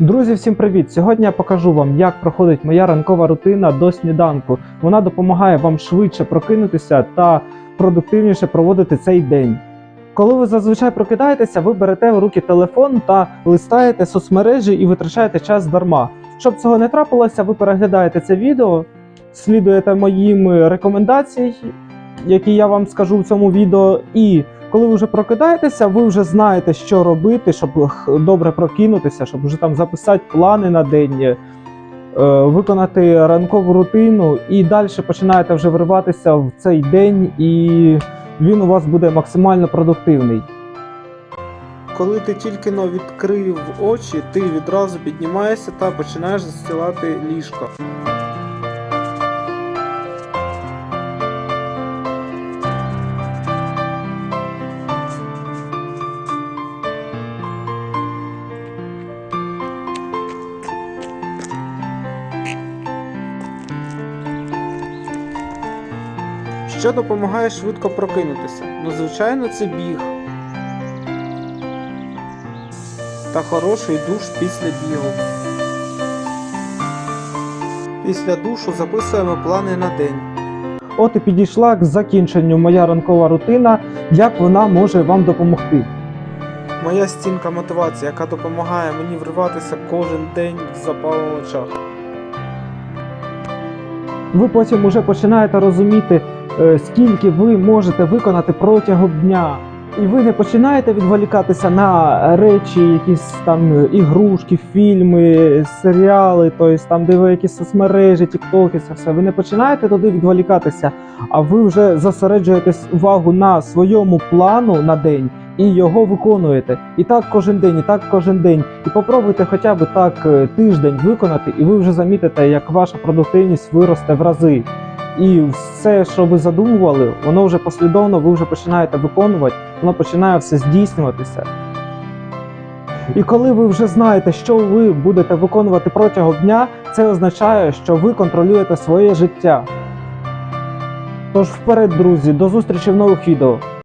Друзі, всім привіт! Сьогодні я покажу вам, як проходить моя ранкова рутина до сніданку. Вона допомагає вам швидше прокинутися та продуктивніше проводити цей день. Коли ви зазвичай прокидаєтеся, ви берете в руки телефон та листаєте соцмережі і витрачаєте час дарма. Щоб цього не трапилося, ви переглядаєте це відео, слідуєте моїм рекомендаціям, які я вам скажу в цьому відео, і коли ви вже прокидаєтеся, ви вже знаєте, що робити, щоб добре прокинутися, щоб вже там записати плани на день, е, виконати ранкову рутину, і далі починаєте вже вриватися в цей день, і він у вас буде максимально продуктивний. Коли ти тільки но відкрив очі, ти відразу піднімаєшся та починаєш застілати ліжко. Що допомагає швидко прокинутися? Ну, звичайно, це біг. Та хороший душ після бігу. Після душу записуємо плани на день. От і підійшла к закінченню моя ранкова рутина, як вона може вам допомогти. Моя стінка мотивації, яка допомагає мені вриватися кожен день в очах. Ви потім уже починаєте розуміти, е, скільки ви можете виконати протягом дня. І ви не починаєте відволікатися на речі, якісь там ігрушки, фільми, серіали, тобто там, де ви якісь соцмережі, тіктоки, це все. Ви не починаєте туди відволікатися, а ви вже зосереджуєтесь увагу на своєму плану на день і його виконуєте. І так кожен день, і так кожен день. І попробуйте хоча б так е, тиждень виконати, і ви вже замітите, як ваша продуктивність виросте в рази. І все, що ви задумували, воно вже послідовно, ви вже починаєте виконувати, воно починає все здійснюватися. І коли ви вже знаєте, що ви будете виконувати протягом дня, це означає, що ви контролюєте своє життя. Тож вперед, друзі, до зустрічі в нових відео.